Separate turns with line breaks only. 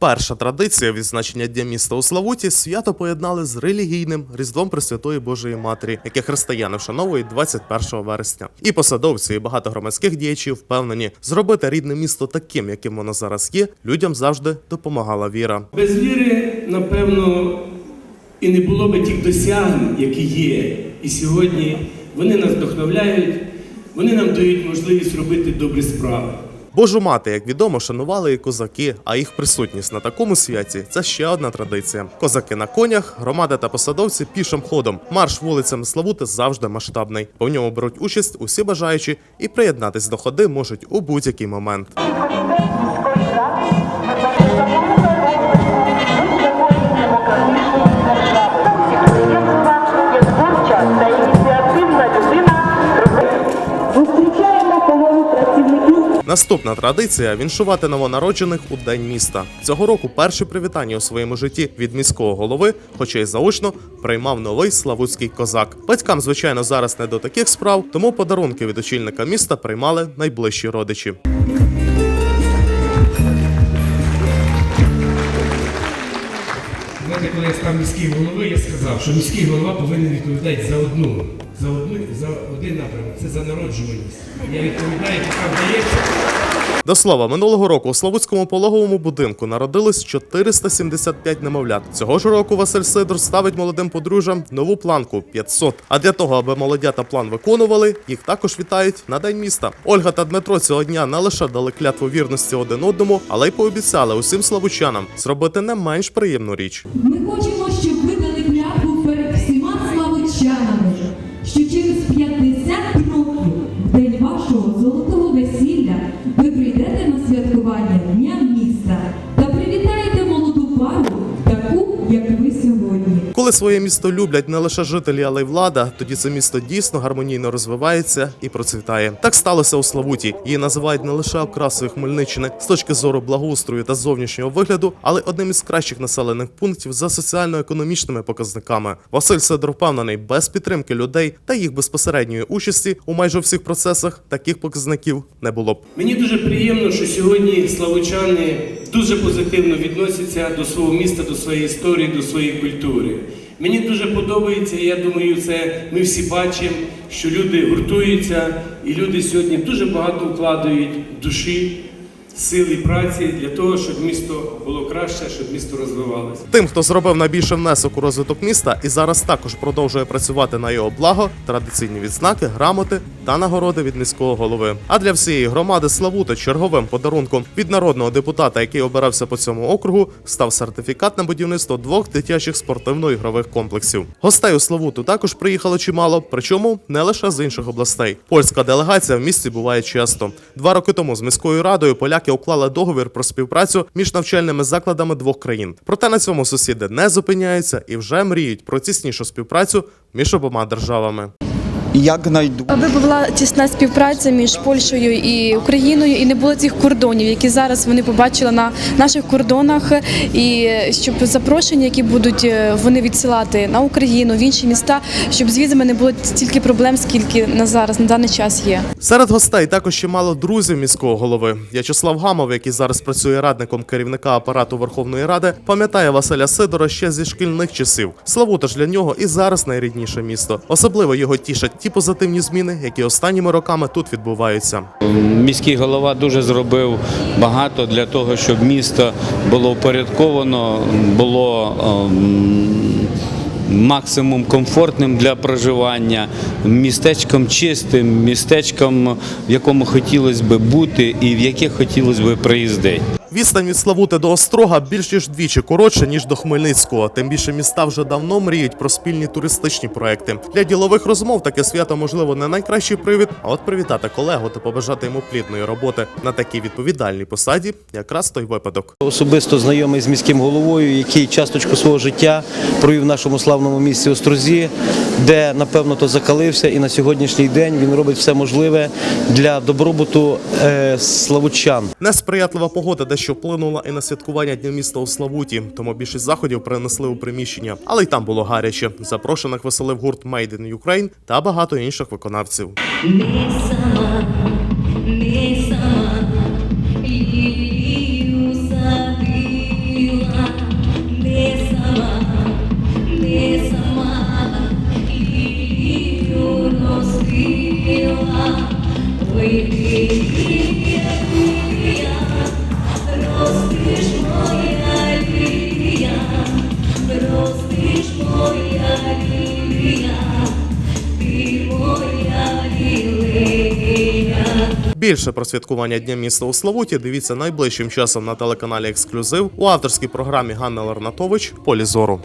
Перша традиція відзначення Дня міста у Славуті свято поєднали з релігійним Різдвом Пресвятої Божої Матері, яке християни вшановують 21 вересня. І посадовці, і багато громадських діячів впевнені, зробити рідне місто таким, яким воно зараз є, людям завжди допомагала віра.
Без віри, напевно, і не було би тих досягнень, які є. І сьогодні вони нас вдохновляють, вони нам дають можливість робити добрі справи.
Божу мати, як відомо, шанували і козаки, а їх присутність на такому святі це ще одна традиція. Козаки на конях, громада та посадовці пішим ходом. Марш вулицями Славути завжди масштабний. По ньому беруть участь усі бажаючі і приєднатись до ходи можуть у будь-який момент. Наступна традиція віншувати новонароджених у день міста. Цього року перші привітання у своєму житті від міського голови, хоча й заочно, приймав новий славутський козак. Батькам, звичайно, зараз не до таких справ, тому подарунки від очільника міста приймали найближчі родичі.
Знаєте, коли я став міським головою, я сказав, що міський голова повинен відповідати за одну, за одну, за один напрямок. Це за народжуваність. Я відповідаю, яка вдається.
До слова, минулого року у Славутському пологовому будинку народилось 475 немовлят. Цього ж року Василь Сидор ставить молодим подружжям нову планку 500. А для того, аби молодята план виконували, їх також вітають на день міста. Ольга та Дмитро цього дня не лише дали клятву вірності один одному, але й пообіцяли усім славучанам зробити не менш приємну річ.
Ми хочемо, Vamos O último versículo
Коли своє місто люблять не лише жителі, але й влада, тоді це місто дійсно гармонійно розвивається і процвітає. Так сталося у Славуті. Її називають не лише окрасою Хмельниччини з точки зору благоустрою та зовнішнього вигляду, але одним із кращих населених пунктів за соціально-економічними показниками. Василь Сидор впевнений, без підтримки людей та їх безпосередньої участі у майже всіх процесах таких показників не було б.
Мені дуже приємно, що сьогодні славучани дуже позитивно відносяться до свого міста, до своєї історії, до своєї культури. Мені дуже подобається, і я думаю, це ми всі бачимо, що люди гуртуються, і люди сьогодні дуже багато вкладають душі, сил і праці для того, щоб місто було краще, щоб місто розвивалося.
Тим, хто зробив найбільший внесок у розвиток міста і зараз також продовжує працювати на його благо, традиційні відзнаки, грамоти та нагороди від міського голови. А для всієї громади Славути черговим подарунком від народного депутата, який обирався по цьому округу, став сертифікат на будівництво двох дитячих спортивно-ігрових комплексів. Гостей у Славуту також приїхало чимало, причому не лише з інших областей. Польська делегація в місті буває часто. Два роки тому з міською радою поляки уклали договір про співпрацю між навчальними закладами двох країн. Проте на цьому сусіди не зупиняються і вже мріють про тіснішу співпрацю між обома державами.
Як знайду
Аби була тісна співпраця між Польщею і Україною, і не було цих кордонів, які зараз вони побачили на наших кордонах, і щоб запрошення, які будуть е, вони відсилати на Україну в інші міста, щоб з візами не було стільки проблем, скільки на зараз на даний час є.
Серед гостей також чимало друзів міського голови. В'ячеслав Гамов, який зараз працює радником керівника апарату Верховної Ради, пам'ятає Василя Сидора ще зі шкільних часів. Славута ж для нього і зараз найрідніше місто. Особливо його тішать ті позитивні зміни, які останніми роками тут відбуваються.
Міський голова дуже зробив багато для того, щоб місто було впорядковано, було ем, максимум комфортним для проживання, містечком чистим, містечком, в якому хотілося б бути і в яке хотілося б приїздити.
Відстань від Славути до Острога більш ніж вдвічі коротше, ніж до Хмельницького. Тим більше міста вже давно мріють про спільні туристичні проекти. Для ділових розмов таке свято можливо не найкращий привід, а от привітати колегу та побажати йому плідної роботи на такій відповідальній посаді, якраз той випадок.
особисто знайомий з міським головою, який часточку свого життя провів в нашому славному місті Острозі, де напевно то закалився, і на сьогоднішній день він робить все можливе для добробуту е, славучан.
Несприятлива погода дещо вплинула і на святкування Дня міста у Славуті, тому більшість заходів перенесли у приміщення, але й там було гаряче. Запрошених веселив гурт Made in Ukraine та багато інших виконавців. Більше про святкування Дня міста у Славуті дивіться найближчим часом на телеканалі Ексклюзив у авторській програмі Ганна Ларнатович Полі зору.